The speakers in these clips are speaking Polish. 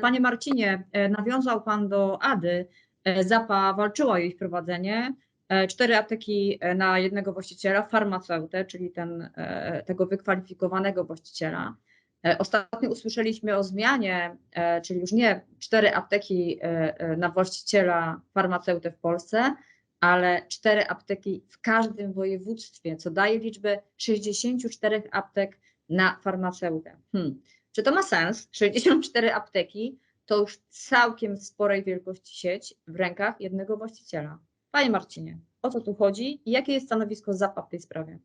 panie Marcinie, e, nawiązał pan do Ady. E, ZAPA walczyła o jej wprowadzenie. E, Cztery apteki na jednego właściciela, farmaceutę, czyli ten, tego wykwalifikowanego właściciela. Ostatnio usłyszeliśmy o zmianie, czyli już nie cztery apteki na właściciela farmaceutę w Polsce, ale cztery apteki w każdym województwie, co daje liczbę 64 aptek na farmaceutę. Hmm. Czy to ma sens? 64 apteki to już całkiem sporej wielkości sieć w rękach jednego właściciela. Panie Marcinie, o co tu chodzi i jakie jest stanowisko ZAPA w tej sprawie?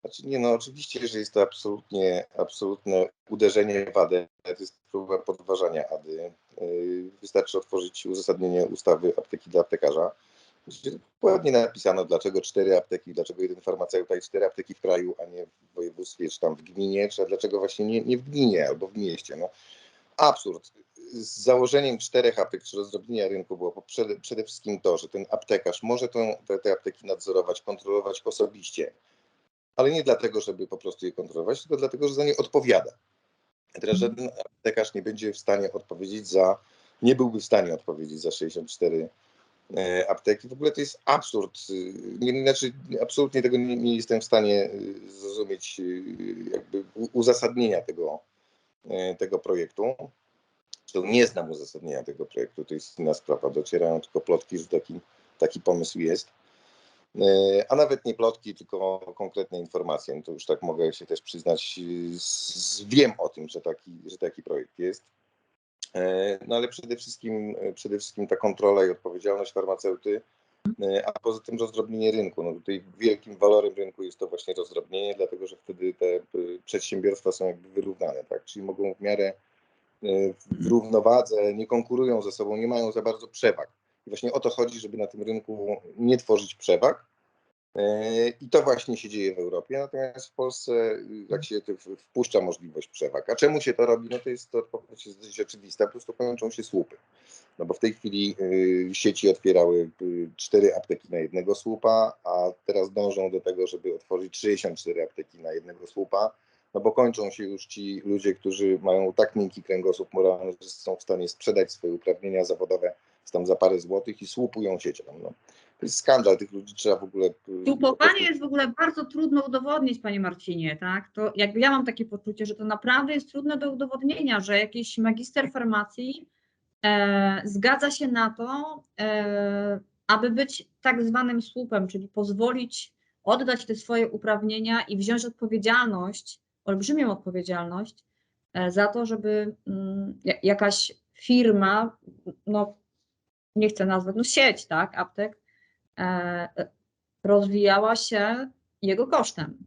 Znaczy nie, no oczywiście, że jest to absolutnie, absolutne uderzenie w ADY, to jest próba podważania ADY. Yy, Wystarczy otworzyć uzasadnienie ustawy apteki dla aptekarza, gdzie dokładnie napisano, dlaczego cztery apteki, dlaczego jeden farmaceuta i cztery apteki w kraju, a nie w województwie, czy tam w gminie, czy dlaczego właśnie nie, nie w gminie albo w mieście. No, absurd. Z założeniem czterech aptek, czy rozdrobnienia rynku było przede, przede wszystkim to, że ten aptekarz może tą, te, te apteki nadzorować, kontrolować osobiście, ale nie dlatego, żeby po prostu je kontrolować, tylko dlatego, że za nie odpowiada. Teraz żaden aptekarz nie będzie w stanie odpowiedzieć za, nie byłby w stanie odpowiedzieć za 64 e, apteki. W ogóle to jest absurd. Y, znaczy, absolutnie tego nie, nie jestem w stanie y, zrozumieć, y, jakby uzasadnienia tego, e, tego projektu. Zresztą nie znam uzasadnienia tego projektu, to jest inna sprawa. Docierają tylko plotki, że taki, taki pomysł jest. E, A nawet nie plotki, tylko konkretne informacje. No to już tak mogę się też przyznać, y, z, wiem o tym, że taki, że taki projekt jest. E, No ale przede wszystkim, e, przede wszystkim ta kontrola i odpowiedzialność farmaceuty, e, a poza tym rozdrobnienie rynku. No tutaj wielkim walorem rynku jest to właśnie rozdrobnienie, dlatego że wtedy te przedsiębiorstwa są jakby wyrównane, tak? Czyli mogą w miarę w równowadze, nie konkurują ze sobą, nie mają za bardzo przewag. I właśnie o to chodzi, żeby na tym rynku nie tworzyć przewag. E, I to właśnie się dzieje w Europie, natomiast w Polsce, y, jak się wpuszcza możliwość przewag. A czemu się to robi? No to jest to odpowiedź jest dość oczywista, po prostu kończą się słupy. No bo w tej chwili y, sieci otwierały y, cztery apteki na jednego słupa, a teraz dążą do tego, żeby otworzyć 64 apteki na jednego słupa, no bo kończą się już ci ludzie, którzy mają tak miękki kręgosłup moralny, że są w stanie sprzedać swoje uprawnienia zawodowe tam za parę złotych i słupują siecią. No. To jest skandal, tych ludzi trzeba w ogóle... y, po Słupowanie jest w ogóle bardzo trudno udowodnić, panie Marcinie, tak? To jakby ja mam takie poczucie, że to naprawdę jest trudne do udowodnienia, że jakiś magister farmacji e, zgadza się na to, e, aby być tak zwanym słupem, czyli pozwolić oddać te swoje uprawnienia i wziąć odpowiedzialność, olbrzymią odpowiedzialność e, za to, żeby mm, ja- jakaś firma, no nie chcę nazwać, no sieć, tak, aptek, e, rozwijała się jego kosztem.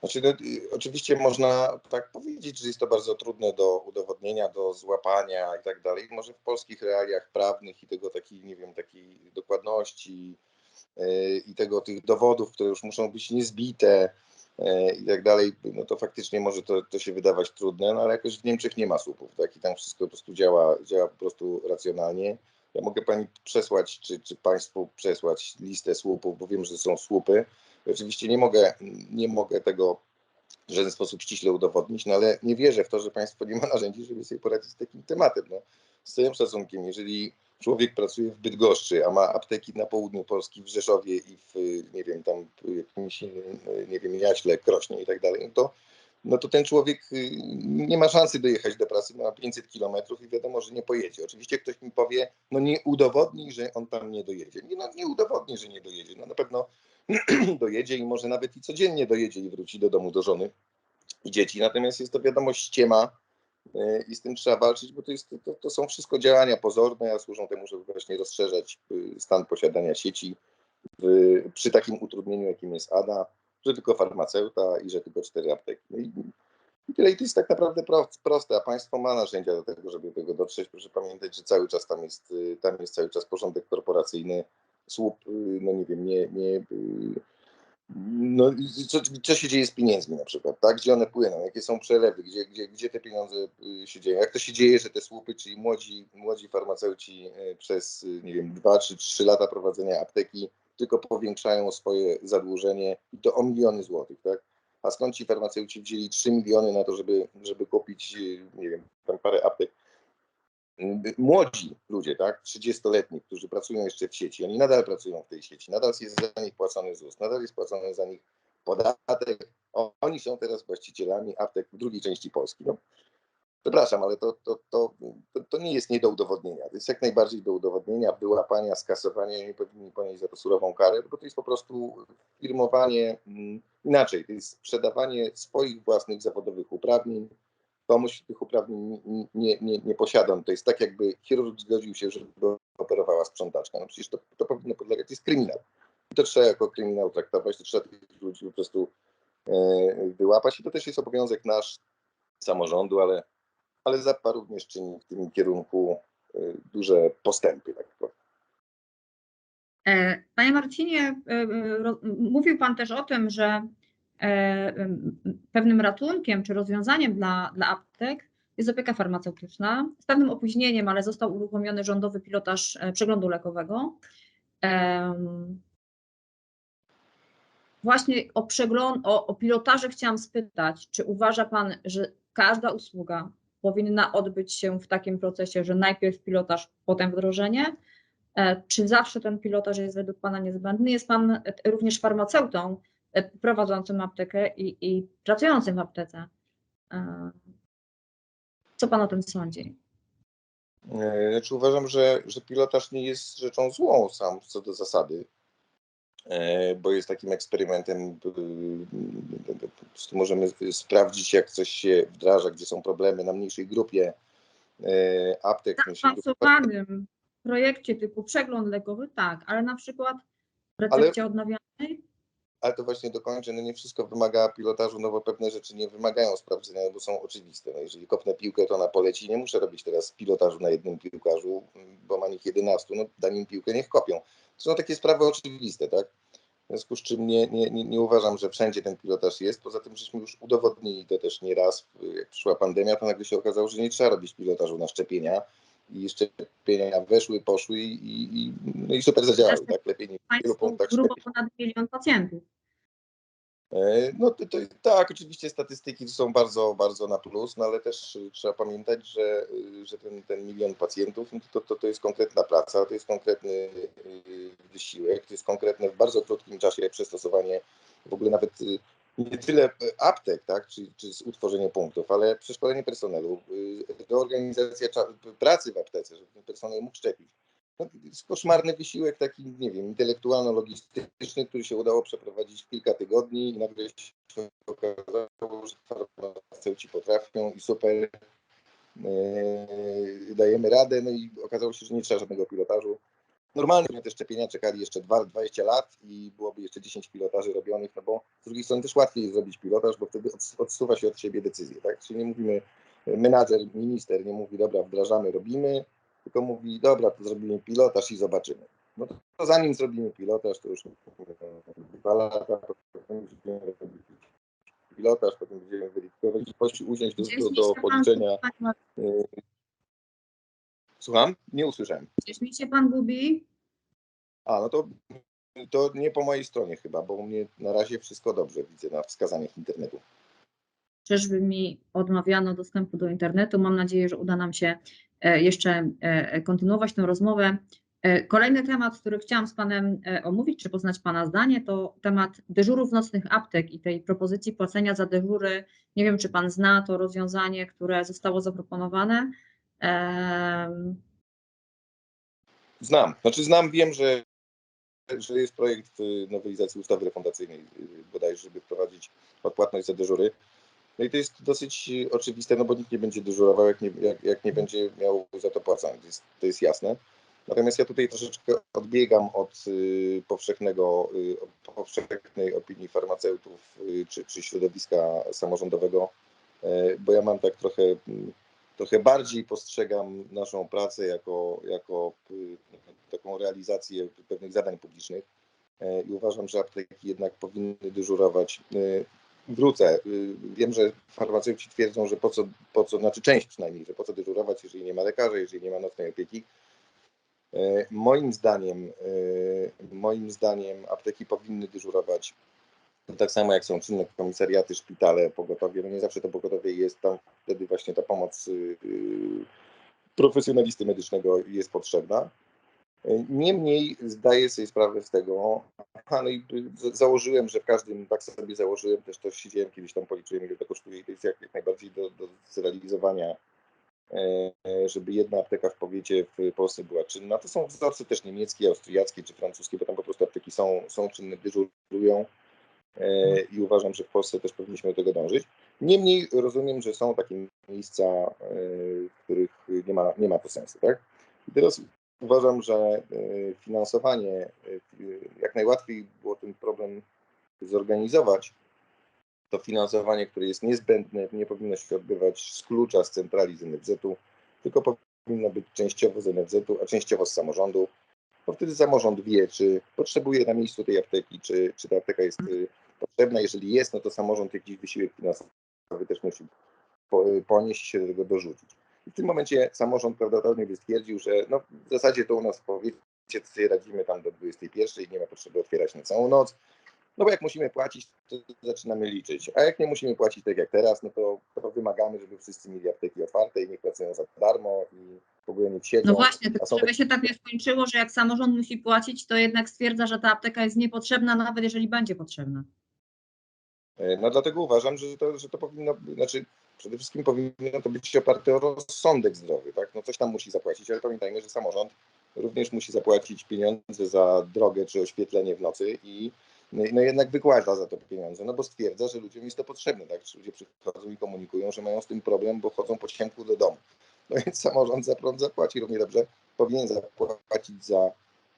Znaczy, no, oczywiście można tak powiedzieć, że jest to bardzo trudne do udowodnienia, do złapania i tak dalej. Może w polskich realiach prawnych i tego takiej, nie wiem, takiej dokładności y, i tego tych dowodów, które już muszą być niezbite i tak dalej, no to faktycznie może to, to się wydawać trudne, no ale jakoś w Niemczech nie ma słupów, tak? I tam wszystko po prostu działa, działa po prostu racjonalnie. Ja mogę pani przesłać, czy, czy państwu przesłać listę słupów, bo wiem, że są słupy. Oczywiście nie mogę, nie mogę tego w żaden sposób ściśle udowodnić, no ale nie wierzę w to, że państwo nie ma narzędzi, żeby sobie poradzić z takim tematem. No, z całym szacunkiem, jeżeli człowiek pracuje w Bydgoszczy, a ma apteki na południu Polski, w Rzeszowie i w, nie wiem, tam jakimś, innym, nie wiem, Jaśle, Krośnie i tak dalej, no to, no to ten człowiek y, nie ma szansy dojechać do pracy, ma 500 kilometrów i wiadomo, że nie pojedzie. Oczywiście ktoś mi powie, no nie udowodni, że on tam nie dojedzie. Nie, no, nie udowodni, że nie dojedzie. No na pewno dojedzie i może nawet i codziennie dojedzie i wróci do domu do żony i dzieci. Natomiast jest to wiadomo ściema i z tym trzeba walczyć, bo to, jest, to, to są wszystko działania pozorne, a służą temu, żeby właśnie rozszerzać y, stan posiadania sieci w, przy takim utrudnieniu, jakim jest ADA, że tylko farmaceuta i że tylko cztery apteki. No i, i tyle. I to jest tak naprawdę pro, proste, a państwo ma narzędzia do tego, żeby do tego dotrzeć. Proszę pamiętać, że cały czas tam jest, y, tam jest cały czas porządek korporacyjny, słup, y, no nie wiem, nie, nie no, co, co się dzieje z pieniędzmi na przykład, tak? Gdzie one płyną, jakie są przelewy, gdzie, gdzie, gdzie te pieniądze y, się dzieją, jak to się dzieje, że te słupy, czyli młodzi, młodzi farmaceuci y, przez, y, nie wiem, dwa czy trzy lata prowadzenia apteki tylko powiększają swoje zadłużenie i to o miliony złotych, tak? a skąd ci farmaceuci wzięli 3 miliony na to, żeby, żeby kupić, nie wiem, tam parę aptek. Młodzi ludzie, tak, 30-letni, którzy pracują jeszcze w sieci, oni nadal pracują w tej sieci, nadal jest za nich płacony ZUS, nadal jest płacony za nich podatek. Oni są teraz właścicielami aptek w drugiej części Polski. No, przepraszam, ale to, to, to, to, nie jest nie do udowodnienia. To jest jak najbardziej do udowodnienia, wyłapania, skasowania nie powinni ponieść za to surową karę, bo to jest po prostu firmowanie mm, inaczej. To jest sprzedawanie swoich własnych zawodowych uprawnień. Komuś tych uprawnień nie, nie, nie, posiadam. To jest tak, jakby chirurg zgodził się, żeby operowała sprzątaczka. No przecież to, to powinno podlegać, to jest kryminał. I to trzeba jako kryminał traktować, to trzeba tych ludzi po prostu e, wyłapać i to też jest obowiązek nasz samorządu, ale ale ZAPA również czyni w tym kierunku y, duże postępy. Tak. E, panie Marcinie, mówił Pan też o tym, że pewnym ratunkiem czy rozwiązaniem dla, dla aptek jest opieka farmaceutyczna. Z pewnym opóźnieniem, ale został uruchomiony rządowy pilotaż przeglądu lekowego. Właśnie o, przegląd, o, o chciałam spytać, czy uważa Pan, że każda usługa powinna odbyć się w takim procesie, że najpierw pilotaż, potem wdrożenie? E, czy zawsze ten pilotaż jest według Pana niezbędny? Jest Pan również farmaceutą e, prowadzącym aptekę i, i pracującym w aptece. E, co Pan o tym sądzi? Znaczy uważam, że, że pilotaż nie jest rzeczą złą sam co do zasady. E, bo jest takim eksperymentem. Możemy sprawdzić, jak coś się wdraża, gdzie są problemy na mniejszej grupie e, aptek. W zaawansowanym projekcie typu przegląd lekowy, tak, ale na przykład w recepcie ale, odnawialnej? Ale to właśnie dokończę, no nie wszystko wymaga pilotażu, no bo pewne rzeczy nie wymagają sprawdzenia, bo są oczywiste. No jeżeli kopnę piłkę, to ona poleci. Nie muszę robić teraz pilotażu na jednym piłkarzu, bo ma nich 11, no dam im piłkę, niech kopią są takie sprawy oczywiste, tak? W związku z czym nie, nie, nie, nie uważam, że wszędzie ten pilotaż jest. Poza tym żeśmy już udowodnili to też nieraz. Jak przyszła pandemia, to nagle się okazało, że nie trzeba robić pilotażu na szczepienia. I szczepienia weszły, poszły i, i, no i super zadziałały. Tak? Lepiej niż wielu punktach Grubo ponad milion pacjentów. E, no to, to, tak, oczywiście statystyki są bardzo, bardzo na plus, no ale też trzeba pamiętać, że, że ten, ten milion pacjentów no to, to, to jest konkretna praca, to jest konkretny y, wysiłek, to jest konkretne w bardzo krótkim czasie przystosowanie w ogóle nawet nie tyle aptek, tak, czy, czy utworzenie punktów, ale przeszkolenie personelu, y, reorganizacja pracy w aptece, żeby ten personel mógł szczepić no, jest koszmarny wysiłek taki, nie wiem, intelektualno-logistyczny, który się udało przeprowadzić kilka tygodni i nagle się okazało, że farmaceuci potrafią i super yy, dajemy radę, no i okazało się, że nie trzeba żadnego pilotażu. Normalnie te szczepienia czekali jeszcze 20 lat i byłoby jeszcze 10 pilotaży robionych, no bo z drugiej strony też łatwiej jest zrobić pilotaż, bo wtedy odsuwa się od siebie decyzję, tak? Czyli nie mówimy, menadżer, minister nie mówi, dobra, wdrażamy, robimy, tylko mówi, dobra, to zrobimy pilotaż i zobaczymy. No to, to zanim zrobimy pilotaż, to już dwa lata, potem będziemy robić pilotaż, potem będziemy weryfikować, usiąść do, do, do policzenia. Słucham? Nie usłyszałem. Gdzieś mi się pan gubi? A, no to, to nie po mojej stronie chyba, bo u mnie na razie wszystko dobrze widzę na wskazaniach internetu. Czyżby mi odmawiano dostępu do internetu? Mam nadzieję, że uda nam się E, jeszcze e, kontynuować tę rozmowę. E, kolejny temat, który chciałam z Panem omówić, czy poznać Pana zdanie, to temat dyżurów nocnych aptek i tej propozycji płacenia za dyżury. Nie wiem, czy Pan zna to rozwiązanie, które zostało zaproponowane. Znam. Znaczy znam, wiem, że, że jest projekt nowelizacji ustawy refundacyjnej bodajże, żeby wprowadzić odpłatność za dyżury. No i to jest dosyć oczywiste, no bo nikt nie będzie dyżurował, jak nie, jak, jak nie będzie miał za to płacone, to jest, to jest jasne. Natomiast ja tutaj troszeczkę odbiegam od y, powszechnego, y, powszechnej opinii farmaceutów y, czy, czy środowiska samorządowego, y, bo ja mam tak trochę, trochę bardziej postrzegam naszą pracę jako, jako y, taką realizację pewnych zadań publicznych y, i uważam, że apteki jednak powinny dyżurować wrócę. Y, wiem, że farmaceuci twierdzą, że po co, po co, znaczy część przynajmniej, że po co dyżurować, jeżeli nie ma lekarza, jeżeli nie ma nocnej opieki. Y, moim zdaniem, y, moim zdaniem apteki powinny dyżurować tak samo jak są czynne komisariaty, szpitale, pogotowie, no nie zawsze to pogotowie jest tam, wtedy właśnie ta pomoc yy, profesjonalisty medycznego jest potrzebna. Niemniej zdaję sobie sprawę z tego, no i założyłem, że w każdym, tak sobie założyłem, też to siedziałem kiedyś tam, policzyłem ile to kosztuje i to jest jak, jak najbardziej do, do zrealizowania, e, żeby jedna apteka w powiecie w Polsce była czynna. To są wzorce też niemieckie, austriackie czy francuskie, bo tam po prostu apteki są, są czynne, dyżurują e, i uważam, że w Polsce też powinniśmy do tego dążyć. Niemniej rozumiem, że są takie miejsca, e, w których nie ma, nie ma to sensu. Tak? I teraz uważam, że e, finansowanie, e, jak najłatwiej było ten problem zorganizować, to finansowanie, które jest niezbędne, nie powinno się odbywać z klucza z centrali z NFZ-u, tylko powinno być częściowo z NFZ-u, a częściowo z samorządu, bo wtedy samorząd wie, czy potrzebuje na miejscu tej apteki, czy, czy ta apteka jest potrzebna. Jeżeli jest, no to samorząd jakiś wysiłek finansowy też musi ponieść się do tego dorzucić. I w tym momencie samorząd prawdopodobnie by stwierdził, że no, w zasadzie to u nas w powiecie sobie radzimy tam do 21 i nie ma potrzeby otwierać na całą noc. No bo jak musimy płacić, to zaczynamy liczyć. A jak nie musimy płacić tak jak teraz, no to, to wymagamy, żeby wszyscy mieli apteki otwarte i niech pracują za darmo i w ogóle nie siedzą. No właśnie, tylko żeby się tak nie skończyło, że jak samorząd musi płacić, to jednak stwierdza, że ta apteka jest niepotrzebna, nawet jeżeli będzie potrzebna. E, no dlatego uważam, że to, że to powinno, znaczy przede wszystkim powinno to być oparte o rozsądek zdrowy, tak? No coś tam musi zapłacić, ale pamiętajmy, że samorząd również musi zapłacić pieniądze za drogę czy oświetlenie w nocy i no, no jednak wykłada za to pieniądze, no bo stwierdza, że ludziom jest to potrzebne, tak? Czy ludzie przychodzą i komunikują, że mają z tym problem, bo chodzą po ciemku do domu. No więc samorząd za prąd zapłaci równie dobrze, powinien zapłacić za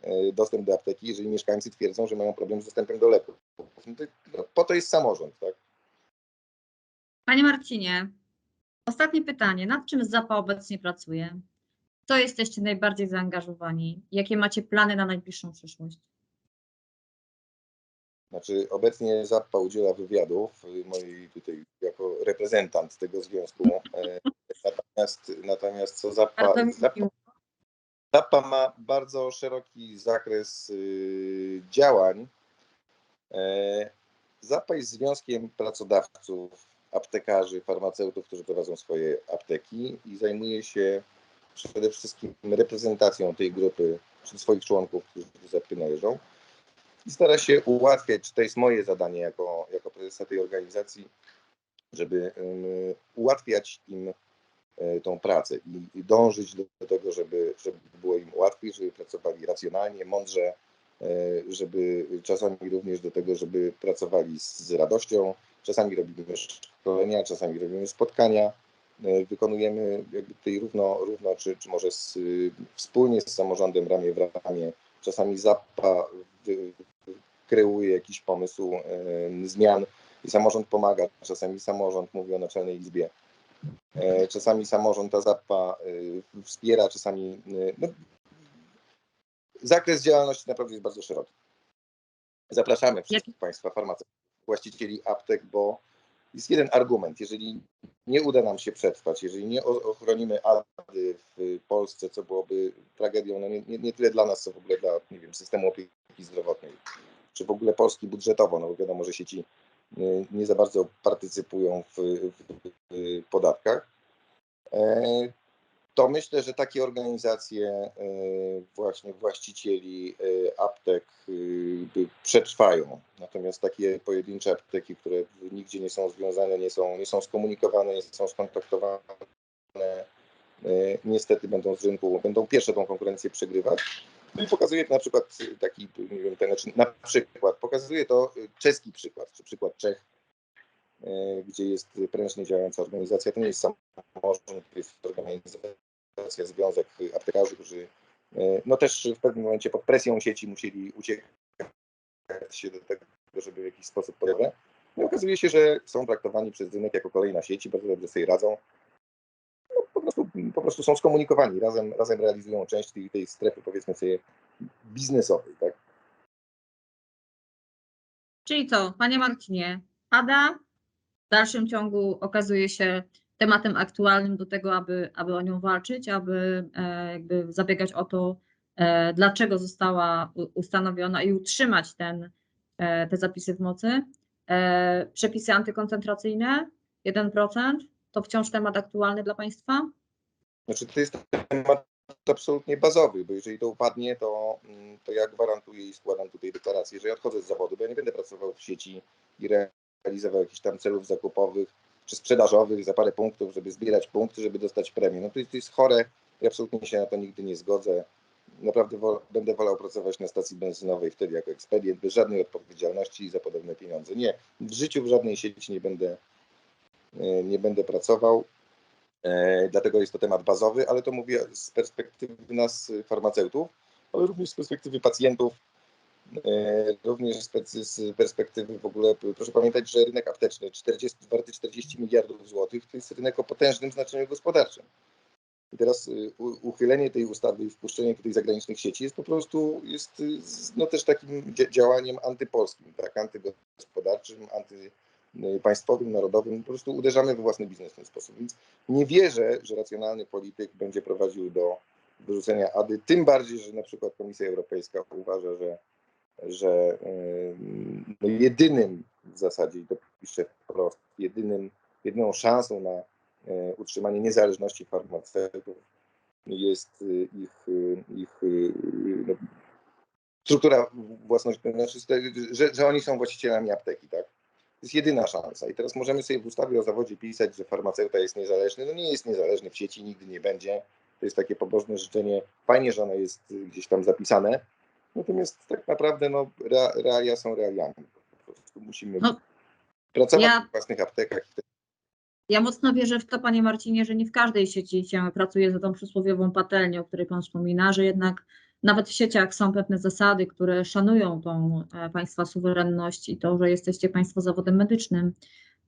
e, dostęp do apteki, jeżeli mieszkańcy twierdzą, że mają problem z dostępem do leków. No no, po to jest samorząd, tak? Panie Marcinie, ostatnie pytanie. Nad czym ZAPA obecnie pracuje? Co jesteście najbardziej zaangażowani? Jakie macie plany na najbliższą przyszłość? Znaczy, obecnie ZAPA udziela wywiadów, moi tutaj jako reprezentant tego związku. E, natomiast, natomiast co ZAPA, ZAPA, ZAPA ma bardzo szeroki zakres y, działań. E, ZAPA jest związkiem pracodawców aptekarzy, farmaceutów, którzy prowadzą swoje apteki i zajmuje się przede wszystkim reprezentacją tej grupy, swoich członków, którzy do ZAPy należą. I stara się ułatwiać, to jest moje zadanie jako, jako prezesa tej organizacji, żeby ułatwiać im e, tą pracę i, dążyć do, tego, żeby, żeby było im łatwiej, żeby pracowali racjonalnie, mądrze, e, żeby czasami również do tego, żeby pracowali z, z radością, Czasami robimy szkolenia, czasami robimy spotkania, e, wykonujemy jakby tutaj równo, równo czy, czy może z, wspólnie z samorządem ramię w ramię. Czasami ZAPA kreuje jakiś pomysł e, zmian i samorząd pomaga. Czasami samorząd mówi o Naczelnej Izbie. E, czasami samorząd ta ZAPA wspiera, czasami no, zakres działalności naprawdę jest bardzo szeroki. Zapraszamy wszystkich Państwa farmaceutów właścicieli aptek, bo jest jeden argument. Jeżeli nie uda nam się przetrwać, jeżeli nie ochronimy ADY w Polsce, co byłoby tragedią, no nie, nie, nie, tyle dla nas, co w ogóle dla nie wiem, systemu opieki zdrowotnej, czy w ogóle Polski budżetowo, no bo wiadomo, że sieci nie, nie za bardzo partycypują w, w, w podatkach, e, to myślę, że takie organizacje e, właśnie właścicieli e, aptek e, przetrwają. Natomiast takie pojedyncze apteki, które nigdzie nie są związane, nie są, nie są skomunikowane, nie są skontaktowane, niestety będą z rynku, będą pierwsze tą konkurencję przegrywać. No i pokazuje to na przykład taki, nie wiem, ten, znaczy na przykład, pokazuje to czeski przykład, czy przykład Czech, gdzie jest prężnie działająca organizacja. To nie jest samorząd, to jest organizacja, związek aptekarzy, którzy no też w pewnym momencie pod presją sieci musieli uciekać się do tego, żeby w jakiś sposób podobne. No okazuje się, że są traktowani przez rynek jako kolejna sieć i bardzo dobrze sobie radzą. No, po, prostu, po prostu są skomunikowani, razem, razem realizują część tej, tej strefy, powiedzmy sobie, biznesowej. Tak? Czyli co, panie Marcinie, pada w dalszym ciągu okazuje się tematem aktualnym do tego, aby, aby o nią walczyć, aby e, jakby zabiegać o to, e, dlaczego została ustanowiona i utrzymać ten, te zapisy w mocy. E, przepisy antykoncentracyjne 1%. To wciąż temat aktualny dla Państwa? Znaczy to jest temat absolutnie bazowy, bo jeżeli to upadnie, to, mm, to ja gwarantuję i składam tutaj deklarację, że ja odchodzę z zawodu, bo ja nie będę pracował w sieci i realizował jakichś tam celów zakupowych czy sprzedażowych za parę punktów, żeby zbierać punkty, żeby dostać premię. No to jest, to jest chore i absolutnie się na to nigdy nie zgodzę. Naprawdę będę wolał pracować na stacji benzynowej wtedy jako ekspedient, bez żadnej odpowiedzialności za podobne pieniądze. Nie, w życiu w żadnej sieci nie będę, e, nie będę pracował. E, dlatego jest to temat bazowy, ale to mówię z perspektywy nas, farmaceutów, ale również z perspektywy pacjentów, e, również z perspektywy w ogóle, proszę pamiętać, że rynek apteczny 40, warty 40 miliardów złotych to jest rynek o potężnym znaczeniu gospodarczym. I teraz y, uchylenie tej ustawy i wpuszczenie tutaj zagranicznych sieci jest po prostu jest y, no, też takim działaniem antypolskim, tak, antygospodarczym, antypaństwowym, narodowym. Po prostu uderzamy we własny biznes w ten sposób. Więc nie wierzę, że racjonalny polityk będzie prowadził do wyrzucenia ADY, tym bardziej, że na przykład Komisja Europejska uważa, że, że y, no jedynym w zasadzie, i to piszę wprost, jedynym, jedyną szansą na utrzymanie niezależności farmaceutów jest y, ich, y, ich no, struktura własności, znaczy, że, że oni są właścicielami apteki, tak? To jest jedyna szansa. I teraz możemy sobie w ustawie o zawodzie pisać, że farmaceuta jest niezależny. No nie jest niezależny w sieci, nigdy nie będzie. To jest takie pobożne życzenie. Fajnie, że ono jest gdzieś tam zapisane. Natomiast tak naprawdę no, realia są realiami. Po prostu musimy no, pracować ja... w własnych aptekach ja mocno wierzę w to, panie Marcinie, że nie w każdej sieci się pracuje za tą przysłowiową patelnią, o której pan wspomina, że jednak nawet w sieciach są pewne zasady, które szanują tą e, państwa suwerenność i to, że jesteście państwo zawodem medycznym.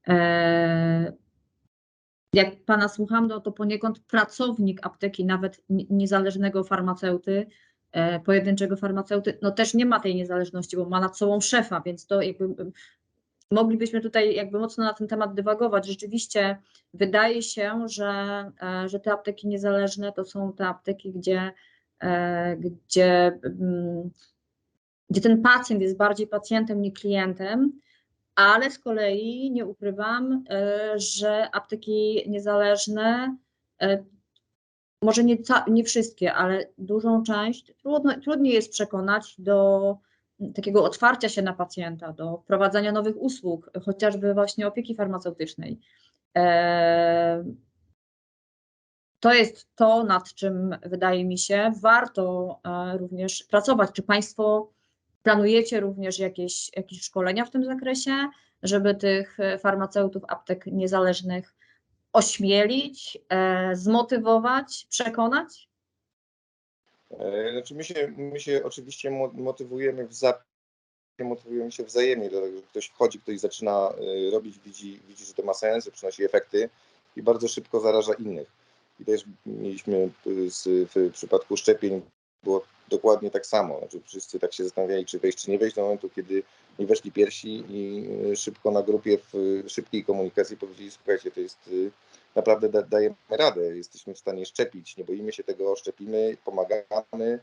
E, jak pana słucham, no to poniekąd pracownik apteki, nawet niezależnego farmaceuty, e, pojedynczego farmaceuty, no też nie ma tej niezależności, bo ma nad sobą szefa, więc to jakby moglibyśmy tutaj jakby mocno na ten temat dywagować. Rzeczywiście wydaje się, że, e, że te apteki niezależne to są te apteki, gdzie, e, gdzie, mm, gdzie ten pacjent jest bardziej pacjentem, nie klientem, ale z kolei nie ukrywam, e, że apteki niezależne, może nie, nie wszystkie, ale dużą część trudno, trudniej jest przekonać do takiego otwarcia się na pacjenta, do wprowadzania nowych usług, chociażby właśnie opieki farmaceutycznej. E, to jest to, nad czym wydaje mi się warto e, również pracować. Czy Państwo planujecie również jakieś, jakieś szkolenia w tym zakresie, żeby tych farmaceutów aptek niezależnych ośmielić, e, zmotywować, przekonać? E, znaczy my się, my się oczywiście motywujemy w za, motywujemy się wzajemnie, dlatego że ktoś wchodzi, ktoś zaczyna e, robić, widzi, widzi, że to ma sens, przynosi efekty i bardzo szybko zaraża innych. I też mieliśmy z, w przypadku szczepień było dokładnie tak samo. Znaczy wszyscy tak się zastanawiali, czy wejść, czy nie wejść do momentu, kiedy nie weszli pierwsi i e, szybko na grupie w szybkiej komunikacji powiedzieli, słuchajcie, to jest naprawdę da, dajemy radę, jesteśmy w stanie szczepić, nie boimy się tego, szczepimy, pomagamy,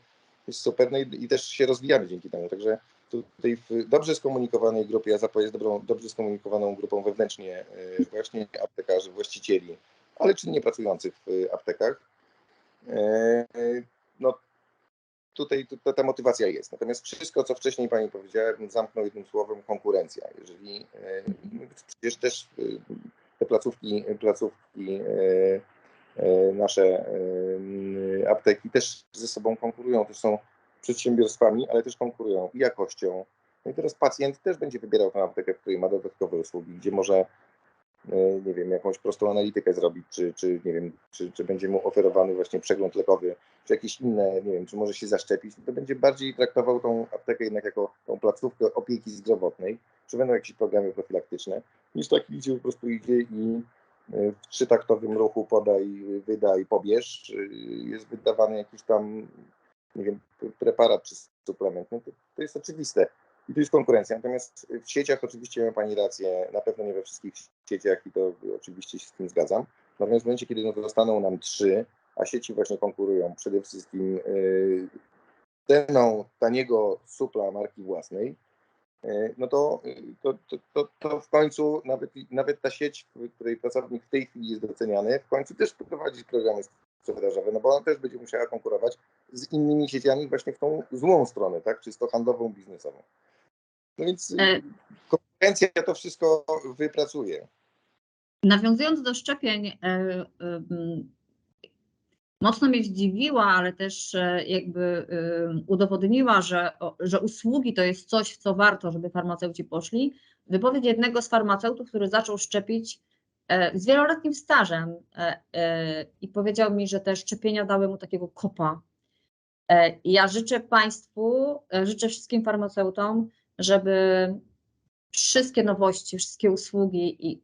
jest super no i, i też się rozwijamy dzięki temu. Także tutaj w dobrze skomunikowanej grupie, AZAPO jest dobrą, dobrze skomunikowaną grupą wewnętrznie e, właśnie aptekarzy, właścicieli, ale czynnie pracujących w aptekach. E, no tutaj ta, ta motywacja jest. Natomiast wszystko, co wcześniej Pani powiedziała, zamknął jednym słowem konkurencja. Jeżeli e, przecież też te placówki, placówki e, e, nasze e, apteki też ze sobą konkurują, też są przedsiębiorstwami, ale też konkurują jakością. No i teraz pacjent też będzie wybierał tę aptekę, w której ma dodatkowe usługi, gdzie może nie wiem, jakąś prostą analitykę zrobić, czy, czy nie wiem, czy, czy będzie mu oferowany właśnie przegląd lekowy, czy jakieś inne, nie wiem, czy może się zaszczepić, to będzie bardziej traktował tą aptekę jednak jako tą placówkę opieki zdrowotnej, czy będą jakieś programy profilaktyczne, niż taki, gdzie po prostu idzie i e, w trzytaktowym ruchu podaj, wydaj, pobierz, jest wydawany jakiś tam, nie wiem, preparat czy suplement. No to, to jest oczywiste. I tu jest konkurencja. Natomiast w sieciach oczywiście ma Pani rację, na pewno nie we wszystkich sieciach i to oczywiście się z tym zgadzam. Natomiast w momencie, kiedy no, nam trzy, a sieci właśnie konkurują przede wszystkim yy, ceną taniego supla marki własnej, e, no to, to, to, to, to w końcu nawet, nawet ta sieć, w której pracownik w tej chwili jest doceniany, w końcu też prowadzi programy sprzedażowe, no bo ona też będzie musiała konkurować z innymi sieciami właśnie w tą złą stronę, tak, czysto handlową, biznesową. No więc E. konkurencja to wszystko wypracuje. Nawiązując do szczepień, e, e, mocno mnie zdziwiła, ale też jakby udowodniła, że, że usługi to jest coś, w co warto, żeby farmaceuci poszli. Wypowiedź jednego z farmaceutów, który zaczął szczepić z wieloletnim stażem i powiedział mi, że te szczepienia dały mu takiego kopa. Ja życzę Państwu, życzę wszystkim farmaceutom, żeby wszystkie nowości, wszystkie usługi i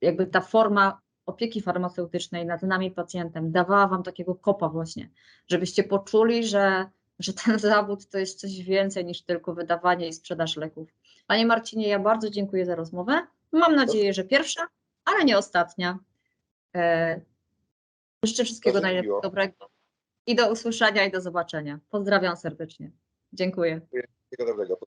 jakby ta forma opieki farmaceutycznej nad nami pacjentem dawała Wam takiego kopa właśnie, żebyście poczuli, że, że ten zawód to jest coś więcej niż tylko wydawanie i sprzedaż leków. Panie Marcinie, ja bardzo dziękuję za rozmowę. Mam nadzieję, że pierwsza, ale nie ostatnia. E, życzę wszystkiego najlepszego dobrego i do usłyszenia i do zobaczenia. Pozdrawiam serdecznie. Dziękuję. Wszystkiego dobrego.